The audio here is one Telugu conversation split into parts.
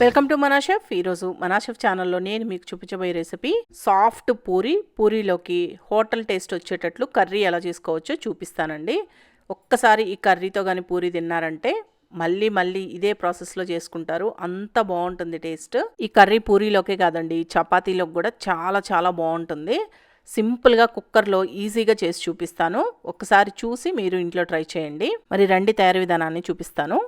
వెల్కమ్ టు మనాషెఫ్ ఈరోజు మనాషెఫ్ ఛానల్లో నేను మీకు చూపించబోయే రెసిపీ సాఫ్ట్ పూరి. పూరీలోకి హోటల్ టేస్ట్ వచ్చేటట్లు కర్రీ ఎలా చేసుకోవచ్చో చూపిస్తానండి. ఒక్కసారి ఈ కర్రీతో కానీ పూరి తిన్నారంటే మళ్ళీ మళ్ళీ ఇదే ప్రాసెస్లో చేసుకుంటారు. అంత బాగుంటుంది టేస్ట్. ఈ కర్రీ పూరీలోకే కాదండి చపాతీలోకి కూడా చాలా చాలా బాగుంటుంది. సింపుల్గా కుక్కర్లో ఈజీగా చేసి చూపిస్తాను. ఒకసారి చూసి మీరు ఇంట్లో ట్రై చేయండి. మరి రండి తయారీ విధానాన్ని చూపిస్తాను.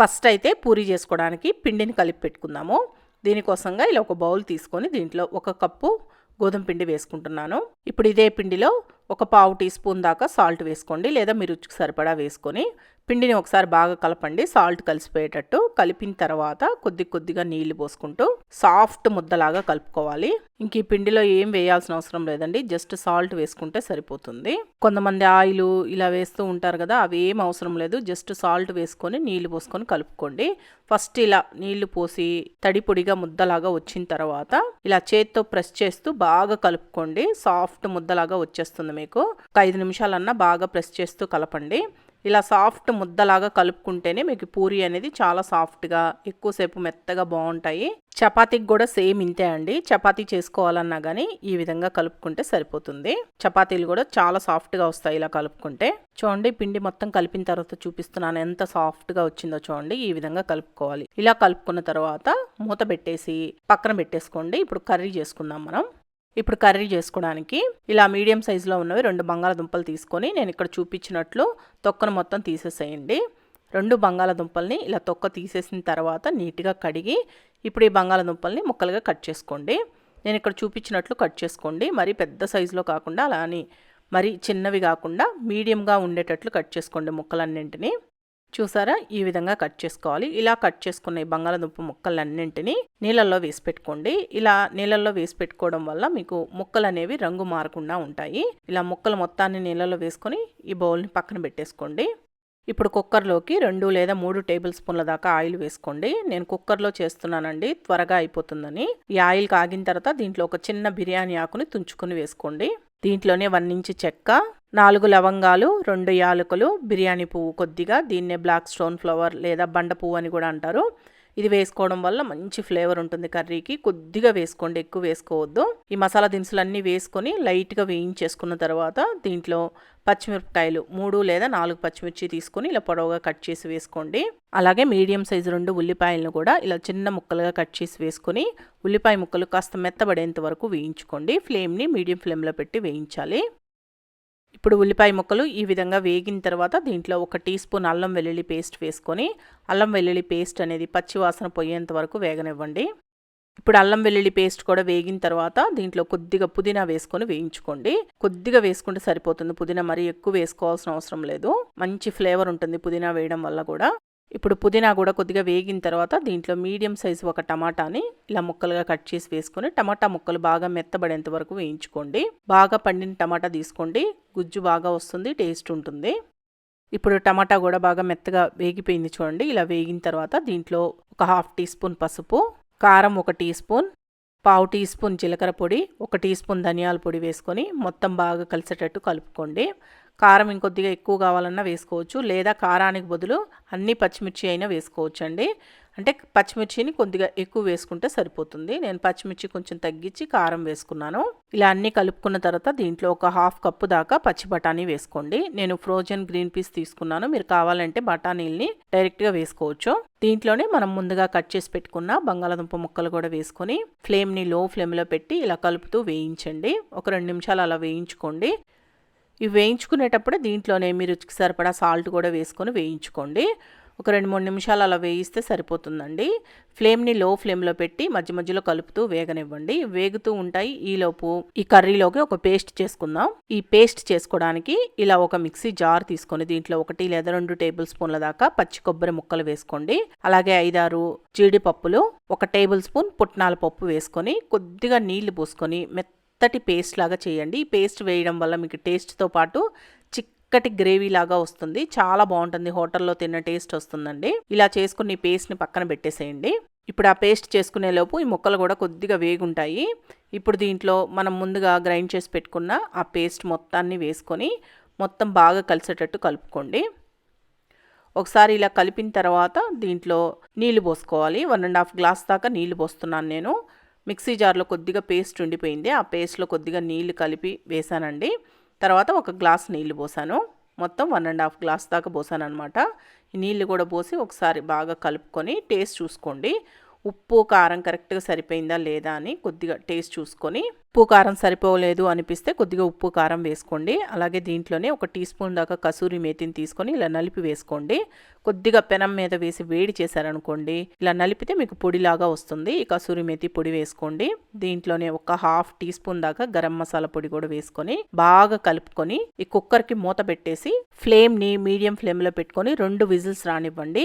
ఫస్ట్ అయితే పూరి చేసుకోవడానికి పిండిని కలిపి పెట్టుకుందాము. దీనికోసంగా ఇలా ఒక బౌల్ తీసుకొని దీంట్లో ఒక కప్పు గోధుమ పిండి వేసుకుంటున్నాను. ఇప్పుడు ఇదే పిండిలో ఒక పావు టీ స్పూన్ దాకా సాల్ట్ వేసుకోండి లేదా మీ రుచికి సరిపడా వేసుకొని పిండిని ఒకసారి బాగా కలపండి. సాల్ట్ కలిసిపోయేటట్టు కలిపిన తర్వాత కొద్ది కొద్దిగా నీళ్ళు పోసుకుంటూ సాఫ్ట్ ముద్దలాగా కలుపుకోవాలి. ఇంక ఈ పిండిలో ఏం వేయాల్సిన అవసరం లేదండి. జస్ట్ సాల్ట్ వేసుకుంటే సరిపోతుంది. కొంతమంది ఆయిల్ ఇలా వేస్తూ ఉంటారు కదా అవి ఏం అవసరం లేదు. జస్ట్ సాల్ట్ వేసుకొని నీళ్ళు పోసుకొని కలుపుకోండి. ఫస్ట్ ఇలా నీళ్ళు పోసి తడి పొడిగా ముద్దలాగా వచ్చిన తర్వాత ఇలా చేత్తో ప్రెస్ చేస్తూ బాగా కలుపుకోండి. సాఫ్ట్ ముద్దలాగా వచ్చేస్తుంది మీకు. ఒక ఐదు నిమిషాలన్నా బాగా ప్రెస్ చేస్తూ కలపండి. ఇలా సాఫ్ట్ ముద్దలాగా కలుపుకుంటేనే మీకు పూరి అనేది చాలా సాఫ్ట్గా ఎక్కువసేపు మెత్తగా బాగుంటాయి. చపాతీకి కూడా సేమ్ ఇంతే అండి. చపాతీ చేసుకోవాలన్నా కానీ ఈ విధంగా కలుపుకుంటే సరిపోతుంది. చపాతీలు కూడా చాలా సాఫ్ట్గా వస్తాయి ఇలా కలుపుకుంటే. చూడండి పిండి మొత్తం కలిపిన తర్వాత చూపిస్తున్నాను ఎంత సాఫ్ట్గా వచ్చిందో చూడండి. ఈ విధంగా కలుపుకోవాలి. ఇలా కలుపుకున్న తర్వాత మూత పెట్టేసి పక్కన పెట్టేసుకోండి. ఇప్పుడు కర్రీ చేసుకుందాం మనం. ఇప్పుడు కర్రీ చేసుకోవడానికి ఇలా మీడియం సైజులో ఉన్నవి రెండు బంగాళదుంపలు తీసుకొని నేను ఇక్కడ చూపించినట్లు తొక్కను మొత్తం తీసేసేయండి. రెండు బంగాళదుంపల్ని ఇలా తొక్క తీసేసిన తర్వాత నీట్గా కడిగి ఇప్పుడు ఈ బంగాళదుంపల్ని ముక్కలుగా కట్ చేసుకోండి. నేను ఇక్కడ చూపించినట్లు కట్ చేసుకోండి. మరి పెద్ద సైజులో కాకుండా అలా అని మరీ చిన్నవి కాకుండా మీడియంగా ఉండేటట్లు కట్ చేసుకోండి ముక్కలన్నింటినీ. చూసారా? ఈ విధంగా కట్ చేసుకోవాలి. ఇలా కట్ చేసుకున్న ఈ బంగాళదుంప ముక్కలన్నింటినీ నీళ్ళల్లో వేసి పెట్టుకోండి. ఇలా నీళ్ళల్లో వేసి పెట్టుకోవడం వల్ల మీకు ముక్కలు అనేవి రంగు మారకుండా ఉంటాయి. ఇలా ముక్కలు మొత్తాన్ని నీళ్ళల్లో వేసుకొని ఈ బౌల్ని పక్కన పెట్టేసుకోండి. ఇప్పుడు కుక్కర్లోకి రెండు లేదా మూడు టేబుల్ స్పూన్ల దాకా ఆయిల్ వేసుకోండి. నేను కుక్కర్లో చేస్తున్నానండి. త్వరగా అయిపోతుందని. ఈ ఆయిల్ కాగిన తర్వాత దీంట్లో ఒక చిన్న బిర్యానీ ఆకుని తుంచుకొని వేసుకోండి. దీంట్లోనే వన్ ఇంచ్ చెక్క నాలుగు లవంగాలు రెండు యాలకులు బిర్యానీ పువ్వు కొద్దిగా దీన్నే బ్లాక్ స్టోన్ ఫ్లవర్ లేదా బండ పువ్వు అని కూడా అంటారు. ఇది వేసుకోవడం వల్ల మంచి ఫ్లేవర్ ఉంటుంది కర్రీకి. కొద్దిగా వేసుకోండి ఎక్కువ వేసుకోవద్దు. ఈ మసాలా దినుసులన్నీ వేసుకొని లైట్గా వేయించేసుకున్న తర్వాత దీంట్లో పచ్చిమిరపకాయలు మూడు లేదా నాలుగు పచ్చిమిర్చి తీసుకొని ఇలా పొడవుగా కట్ చేసి వేసుకోండి. అలాగే మీడియం సైజు రెండు ఉల్లిపాయలను కూడా ఇలా చిన్న ముక్కలుగా కట్ చేసి వేసుకొని ఉల్లిపాయ ముక్కలు కాస్త మెత్తబడేంత వరకు వేయించుకోండి. ఫ్లేమ్ని మీడియం ఫ్లేమ్లో పెట్టి వేయించాలి. ఇప్పుడు ఉల్లిపాయ ముక్కలు ఈ విధంగా వేగిన తర్వాత దీంట్లో ఒక టీ స్పూన్ అల్లం వెల్లుల్లి పేస్ట్ వేసుకొని అల్లం వెల్లుల్లి పేస్ట్ అనేది పచ్చివాసన పోయేంత వరకు వేగనివ్వండి. ఇప్పుడు అల్లం వెల్లుల్లి పేస్ట్ కూడా వేగిన తర్వాత దీంట్లో కొద్దిగా పుదీనా వేసుకొని వేయించుకోండి. కొద్దిగా వేసుకుంటే సరిపోతుంది. పుదీనా మరీ ఎక్కువ వేసుకోవాల్సిన అవసరం లేదు. మంచి ఫ్లేవర్ ఉంటుంది పుదీనా వేయడం వల్ల కూడా. ఇప్పుడు పుదీనా కూడా కొద్దిగా వేగిన తర్వాత దీంట్లో మీడియం సైజు ఒక టమాటాని ఇలా ముక్కలుగా కట్ చేసి వేసుకొని టమాటా ముక్కలు బాగా మెత్తబడేంత వరకు వేయించుకోండి. బాగా పండిన టమాటా తీసుకోండి. గుజ్జు బాగా వస్తుంది టేస్ట్ ఉంటుంది. ఇప్పుడు టమాటా కూడా బాగా మెత్తగా వేగిపోయింది చూడండి. ఇలా వేగిన తర్వాత దీంట్లో ఒక హాఫ్ టీ స్పూన్ పసుపు కారం ఒక టీ స్పూన్ పావు టీ స్పూన్ జీలకర్ర పొడి ఒక టీ స్పూన్ ధనియాల పొడి వేసుకొని మొత్తం బాగా కలిసేటట్టు కలుపుకోండి. కారం ఇంకొద్దిగా ఎక్కువ కావాలన్నా వేసుకోవచ్చు. లేదా కారానికి బదులు అన్ని పచ్చిమిర్చి అయినా వేసుకోవచ్చు అండి అంటే పచ్చిమిర్చిని కొద్దిగా ఎక్కువ వేసుకుంటే సరిపోతుంది. నేను పచ్చిమిర్చి కొంచెం తగ్గించి కారం వేసుకున్నాను. ఇలా అన్నీ కలుపుకున్న తర్వాత దీంట్లో ఒక హాఫ్ కప్పు దాకా పచ్చి బఠానీ వేసుకోండి. నేను ఫ్రోజన్ గ్రీన్ పీస్ తీసుకున్నాను. మీరు కావాలంటే బఠానీల్ని డైరెక్ట్గా వేసుకోవచ్చు. దీంట్లోనే మనం ముందుగా కట్ చేసి పెట్టుకున్న బంగాళదుంప ముక్కలు కూడా వేసుకొని ఫ్లేమ్ని లో ఫ్లేమ్లో పెట్టి ఇలా కలుపుతూ వేయించండి. ఒక రెండు నిమిషాలు అలా వేయించుకోండి. ఇవి వేయించుకునేటప్పుడు దీంట్లోనే మీ రుచికి సరిపడా సాల్ట్ కూడా వేసుకొని వేయించుకోండి. ఒక రెండు మూడు నిమిషాలు అలా వేయిస్తే సరిపోతుందండి. ఫ్లేమ్ని లో ఫ్లేమ్లో పెట్టి మధ్య మధ్యలో కలుపుతూ వేగనివ్వండి. వేగుతూ ఉంటాయి. ఈలోపు ఈ కర్రీలోకి ఒక పేస్ట్ చేసుకుందాం. ఈ పేస్ట్ చేసుకోవడానికి ఇలా ఒక మిక్సీ జార్ తీసుకొని దీంట్లో ఒకటి లేదా రెండు టేబుల్ స్పూన్ల దాకా పచ్చి కొబ్బరి ముక్కలు వేసుకోండి. అలాగే ఐదారు జీడిపప్పులు ఒక టేబుల్ స్పూన్ పుట్నాల పప్పు వేసుకొని కొద్దిగా నీళ్ళు పోసుకొని మెత్త మెత్తటి పేస్ట్ లాగా చేయండి. ఈ పేస్ట్ వేయడం వల్ల మీకు టేస్ట్తో పాటు చిక్కటి గ్రేవీ లాగా వస్తుంది. చాలా బాగుంటుంది. హోటల్లో తిన్న టేస్ట్ వస్తుందండి. ఇలా చేసుకుని ఈ పేస్ట్ని పక్కన పెట్టేసేయండి. ఇప్పుడు ఆ పేస్ట్ చేసుకునే లోపు ఈ ముక్కలు కూడా కొద్దిగా వేగుంటాయి. ఇప్పుడు దీంట్లో మనం ముందుగా గ్రైండ్ చేసి పెట్టుకున్న ఆ పేస్ట్ మొత్తాన్ని వేసుకొని మొత్తం బాగా కలిసేటట్టు కలుపుకోండి. ఒకసారి ఇలా కలిపిన తర్వాత దీంట్లో నీళ్ళు పోసుకోవాలి. వన్ అండ్ హాఫ్ గ్లాస్ దాకా నీళ్ళు పోస్తున్నాను నేను. మిక్సీ జార్లో కొద్దిగా పేస్ట్ ఉండిపోయింది. ఆ పేస్ట్లో కొద్దిగా నీళ్ళు కలిపి వేసానండి. తర్వాత ఒక గ్లాస్ నీళ్ళు పోసాను. మొత్తం వన్ అండ్ హాఫ్ గ్లాస్ దాకా పోసాను అనమాట ఈ నీళ్ళు కూడా పోసి ఒకసారి బాగా కలుపుకొని టేస్ట్ చూసుకోండి. ఉప్పు కారం కరెక్ట్గా సరిపోయిందా లేదా అని కొద్దిగా టేస్ట్ చూసుకొని ఉప్పు కారం సరిపోలేదు అనిపిస్తే కొద్దిగా ఉప్పు కారం వేసుకోండి. అలాగే దీంట్లోనే ఒక టీ స్పూన్ దాకా కసూరి మేతిని తీసుకొని ఇలా నలిపి వేసుకోండి. కొద్దిగా పెనం మీద వేసి వేడి చేశారనుకోండి ఇలా నలిపితే మీకు పొడిలాగా వస్తుంది. ఈ కసూరి మేతి పొడి వేసుకోండి. దీంట్లోనే ఒక హాఫ్ టీ స్పూన్ దాకా గరం మసాలా పొడి కూడా వేసుకొని బాగా కలుపుకొని ఈ కుక్కర్కి మూత పెట్టేసి ఫ్లేమ్ని మీడియం ఫ్లేమ్లో పెట్టుకొని రెండు విజిల్స్ రానివ్వండి.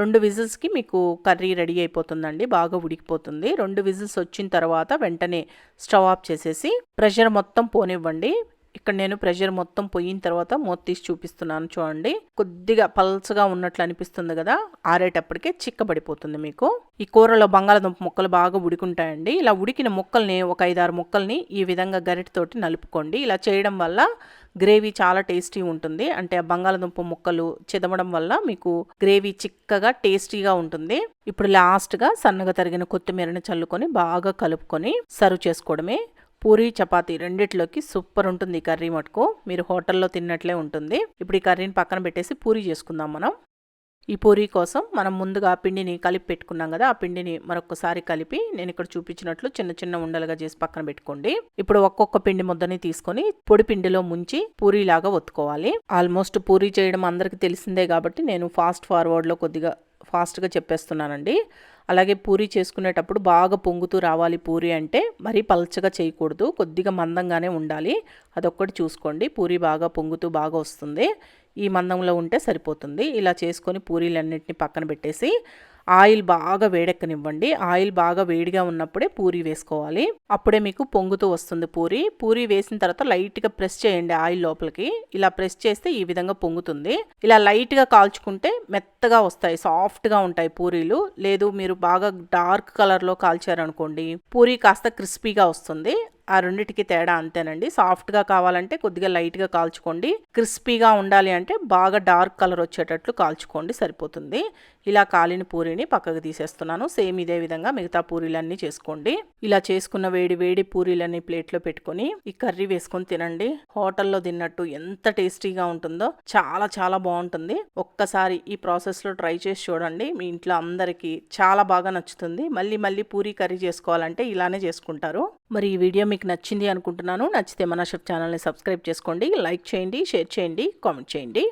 రెండు విజిల్స్కి మీకు కర్రీ రెడీ అయిపోతుందండి బాగా ఉడికిపోతుంది. రెండు విజిల్స్ వచ్చిన తర్వాత వెంటనే స్టవ్ ఆఫ్ చేసేసి ప్రెషర్ మొత్తం పోనివ్వండి. ఇక్కడ నేను ప్రెషర్ మొత్తం పోయిన తర్వాత మూత తీసి చూపిస్తున్నాను చూడండి. కొద్దిగా పల్చగా ఉన్నట్లు అనిపిస్తుంది కదా ఆరేటప్పటికే చిక్కబడిపోతుంది మీకు. ఈ కూరలో బంగాళదుంప ముక్కలు బాగా ఉడికుంటాయండి. ఇలా ఉడికిన ముక్కల్ని ఒక ఐదారు ముక్కల్ని ఈ విధంగా గరిటతోటి నలుపుకోండి. ఇలా చేయడం వల్ల గ్రేవీ చాలా టేస్టీ ఉంటుంది. అంటే ఆ బంగాళదుంప ముక్కలు చెదమడం వల్ల మీకు గ్రేవీ చిక్కగా టేస్టీగా ఉంటుంది. ఇప్పుడు లాస్ట్గా సన్నగా తరిగిన కొత్తిమీరని చల్లుకొని బాగా కలుపుకొని సర్వ్ చేసుకోవడమే పూరీ చపాతి రెండిట్లోకి సూపర్ ఉంటుంది ఈ కర్రీ మటుకు. మీరు హోటల్లో తిన్నట్లే ఉంటుంది. ఇప్పుడు ఈ కర్రీని పక్కన పెట్టేసి పూరీ చేసుకుందాం మనం. ఈ పూరీ కోసం మనం ముందుగా పిండిని కలిపి పెట్టుకున్నాం కదా ఆ పిండిని మరొకసారి కలిపి నేను ఇక్కడ చూపించినట్లు చిన్న చిన్న ఉండలుగా చేసి పక్కన పెట్టుకోండి. ఇప్పుడు ఒక్కొక్క పిండి ముద్దని తీసుకొని పొడి పిండిలో ముంచి పూరీలాగా ఒత్తుకోవాలి. ఆల్మోస్ట్ పూరీ చేయడం అందరికీ తెలిసిందే కాబట్టి నేను ఫాస్ట్ ఫార్వర్డ్లో కొద్దిగా ఫాస్ట్గా చెప్పేస్తున్నానండి. అలాగే పూరి చేసుకునేటప్పుడు బాగా పొంగుతూ రావాలి పూరి అంటే మరీ పలచగా చేయకూడదు కొద్దిగా మందంగానే ఉండాలి. అదొక్కటి చూసుకోండి. పూరి బాగా పొంగుతూ బాగా వస్తుంది. ఈ మందంలో ఉంటే సరిపోతుంది. ఇలా చేసుకొని పూరీలన్నింటినీ పక్కన పెట్టేసి ఆయిల్ బాగా వేడెక్కనివ్వండి. ఆయిల్ బాగా వేడిగా ఉన్నప్పుడే పూరి వేసుకోవాలి. అప్పుడే మీకు పొంగుతూ వస్తుంది పూరి. పూరి వేసిన తర్వాత లైట్గా ప్రెస్ చేయండి ఆయిల్ లోపలికి. ఇలా ప్రెస్ చేస్తే ఈ విధంగా పొంగుతుంది. ఇలా లైట్గా కాల్చుకుంటే మెత్తగా వస్తాయి సాఫ్ట్గా ఉంటాయి పూరీలు. లేదు మీరు బాగా డార్క్ కలర్లో కాల్చారనుకోండి పూరి కాస్త క్రిస్పీగా వస్తుంది. ఆ రెండిటికి తేడా అంతేనండి. సాఫ్ట్గా కావాలంటే కొద్దిగా లైట్గా కాల్చుకోండి. క్రిస్పీగా ఉండాలి అంటే బాగా డార్క్ కలర్ వచ్చేటట్లు కాల్చుకోండి సరిపోతుంది. ఇలా కాలిన పూరిని పక్కకు తీసేస్తున్నాను. సేమ్ ఇదే విధంగా మిగతా పూరీలన్నీ చేసుకోండి. ఇలా చేసుకున్న వేడి వేడి పూరీలన్నీ ప్లేట్లో పెట్టుకొని ఈ కర్రీ వేసుకొని తినండి. హోటల్లో తిన్నట్టు ఎంత టేస్టీగా ఉంటుందో చాలా చాలా బాగుంటుంది. ఒక్కసారి ఈ ప్రాసెస్లో ట్రై చేసి చూడండి. మీ ఇంట్లో అందరికీ చాలా బాగా నచ్చుతుంది. మళ్ళీ మళ్ళీ పూరీ కర్రీ చేసుకోవాలంటే ఇలానే చేసుకుంటారు. మరి ఈ వీడియో మీకు నచ్చింది అనుకుంటున్నాను. నచ్చితే మన షెఫ్ ఛానల్ని సబ్స్క్రైబ్ చేసుకోండి. లైక్ చేయండి షేర్ చేయండి కామెంట్ చేయండి.